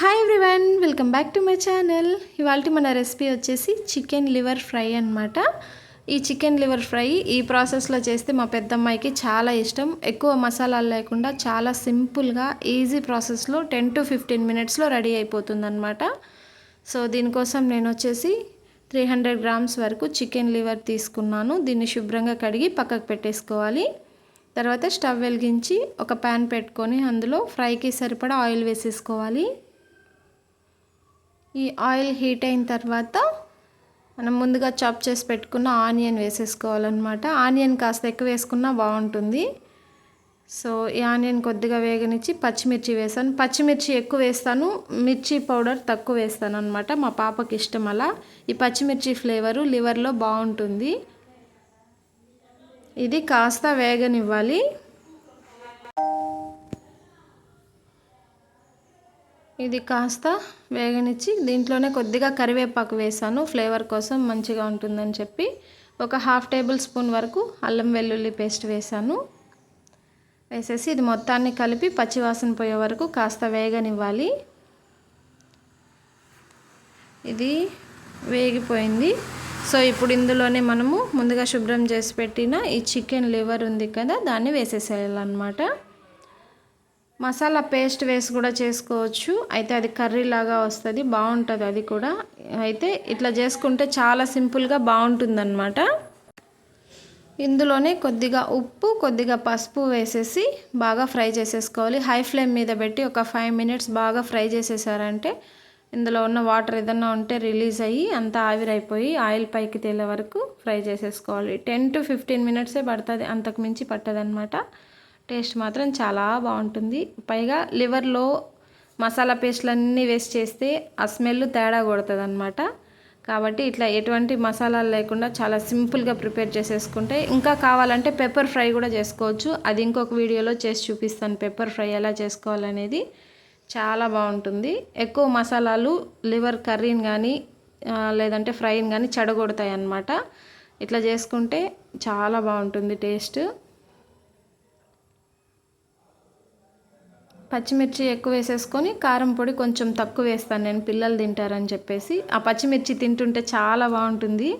Hi everyone welcome back to my channel ఇవాళ మన recipe వచ్చేసి చికెన్ లివర్ ఫ్రై అనమాట ఈ చికెన్ లివర్ ఫ్రై ఈ ప్రాసెస్లో చేస్తే మా పెద్దమ్మాయికి చాలా ఇష్టం. ఎక్కువ మసాలాలు లేకుండా చాలా సింపుల్గా ఈజీ ప్రాసెస్లో టెన్ టు ఫిఫ్టీన్ మినిట్స్లో రెడీ అయిపోతుందన్నమాట. సో దీనికోసం నేను వచ్చేసి త్రీ హండ్రెడ్ గ్రామ్స్ వరకు చికెన్ లివర్ తీసుకున్నాను. దీన్ని శుభ్రంగా కడిగి పక్కకు పెట్టేసుకోవాలి. తర్వాత స్టవ్ వెలిగించి ఒక ప్యాన్ పెట్టుకొని అందులో ఫ్రైకి సరిపడా ఆయిల్ వేసేసుకోవాలి. ఈ ఆయిల్ హీట్ అయిన తర్వాత మనం ముందుగా చాప్ చేసి పెట్టుకున్న ఆనియన్ వేసేసుకోవాలన్నమాట. ఆనియన్ కాస్త ఎక్కువ వేసుకున్నా బాగుంటుంది. సో ఈ ఆనియన్ కొద్దిగా వేగనిచ్చి పచ్చిమిర్చి వేసాను. పచ్చిమిర్చి ఎక్కువ వేస్తాను మిర్చి పౌడర్ తక్కువ వేస్తాను అనమాట మా పాపకి ఇష్టం అలా. ఈ పచ్చిమిర్చి ఫ్లేవరు లివర్లో బాగుంటుంది. ఇది కాస్త వేగనివ్వాలి. ఇది కాస్త వేగనిచ్చి దీంట్లోనే కొద్దిగా కరివేపాకు వేసాను. ఫ్లేవర్ కోసం మంచిగా ఉంటుందని చెప్పి ఒక హాఫ్ టేబుల్ స్పూన్ వరకు అల్లం వెల్లుల్లి పేస్ట్ వేసాను. వేసేసి ఇది మొత్తాన్ని కలిపి పచ్చివాసన పోయే వరకు కాస్త వేగనివ్వాలి. ఇది వేగిపోయింది. సో ఇప్పుడు ఇందులోనే మనము ముందుగా శుభ్రం చేసి పెట్టిన ఈ చికెన్ లివర్ ఉంది కదా దాన్ని వేసేసేయాలన్నమాట. మసాలా పేస్ట్ వేసి కూడా చేసుకోవచ్చు. అయితే అది కర్రీ లాగా వస్తుంది బాగుంటుంది అది కూడా. అయితే ఇట్లా చేసుకుంటే చాలా సింపుల్గా బాగుంటుందన్నమాట. ఇందులోనే కొద్దిగా ఉప్పు కొద్దిగా పసుపు వేసేసి బాగా ఫ్రై చేసేసుకోవాలి. హై ఫ్లేమ్ మీద పెట్టి ఒక ఫైవ్ మినిట్స్ బాగా ఫ్రై చేసేసారంటే ఇందులో ఉన్న వాటర్ ఏదన్నా ఉంటే రిలీజ్ అయ్యి అంతా ఆవిరైపోయి ఆయిల్ పైకి తేలే వరకు ఫ్రై చేసేసుకోవాలి. టెన్ టు ఫిఫ్టీన్ మినిట్సే పడుతుంది అంతకు మించి పట్టదనమాట టేస్ట్ మాత్రం చాలా బాగుంటుంది. పైగా లివర్లో మసాలా పేస్ట్లన్నీ వేస్ట్ చేస్తే ఆ స్మెల్ తేడా కొడుతుంది అనమాట కాబట్టి ఇట్లా ఎటువంటి మసాలాలు లేకుండా చాలా సింపుల్గా ప్రిపేర్ చేసేసుకుంటే ఇంకా కావాలంటే పెప్పర్ ఫ్రై కూడా చేసుకోవచ్చు. అది ఇంకొక వీడియోలో చేసి చూపిస్తాను పెప్పర్ ఫ్రై ఎలా చేసుకోవాలనేది. చాలా బాగుంటుంది. ఎక్కువ మసాలాలు లివర్ కర్రీని కానీ లేదంటే ఫ్రైని కానీ చెడగొడతాయి అన్నమాట ఇట్లా చేసుకుంటే చాలా బాగుంటుంది టేస్ట్. పచ్చిమిర్చి ఎక్కువ వేసేసుకొని కారం పొడి కొంచెం తక్కువ వేస్తాను నేను పిల్లలు తింటారని చెప్పేసి. ఆ పచ్చిమిర్చి తింటుంటే చాలా బాగుంటుంది.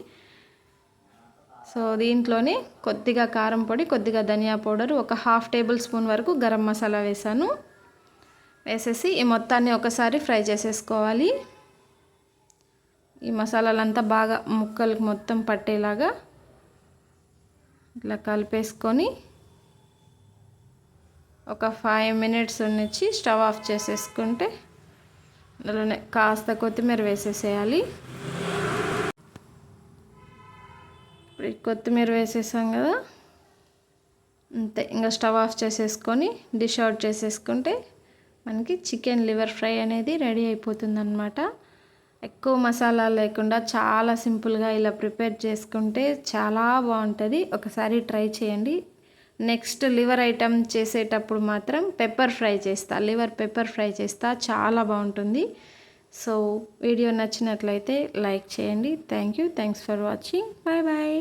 సో దీంట్లోనే కొద్దిగా కారం పొడి కొద్దిగా ధనియా పౌడర్ ఒక హాఫ్ టేబుల్ స్పూన్ వరకు గరం మసాలా వేసాను. వేసేసి ఈ మొత్తాన్ని ఒకసారి ఫ్రై చేసేసుకోవాలి. ఈ మసాలాలంతా బాగా ముక్కలకు మొత్తం పట్టేలాగా ఇట్లా కలిపేసుకొని ఒక ఫైవ్ మినిట్స్ ఉంచి స్టవ్ ఆఫ్ చేసేసుకుంటే అందులోనే కాస్త కొత్తిమీర వేసేసేయాలి. ఇప్పుడు కొత్తిమీర వేసేసాం కదా అంతే. ఇంకా స్టవ్ ఆఫ్ చేసేసుకొని డిష్ అవుట్ చేసేసుకుంటే మనకి చికెన్ లివర్ ఫ్రై అనేది రెడీ అయిపోతుందన్నమాట. ఎక్కువ మసాలా లేకుండా చాలా సింపుల్గా ఇలా ప్రిపేర్ చేసుకుంటే చాలా బాగుంటుంది. ఒకసారి ట్రై చేయండి. నెక్స్ట్ లివర్ ఐటమ్ చేసేటప్పుడు మాత్రం పెప్పర్ ఫ్రై చేస్తా. లివర్ పెప్పర్ ఫ్రై చేస్తా. చాలా బాగుంటుంది. సో వీడియో నచ్చినట్లయితే లైక్ చేయండి. Thank you. Thanks for watching. Bye bye.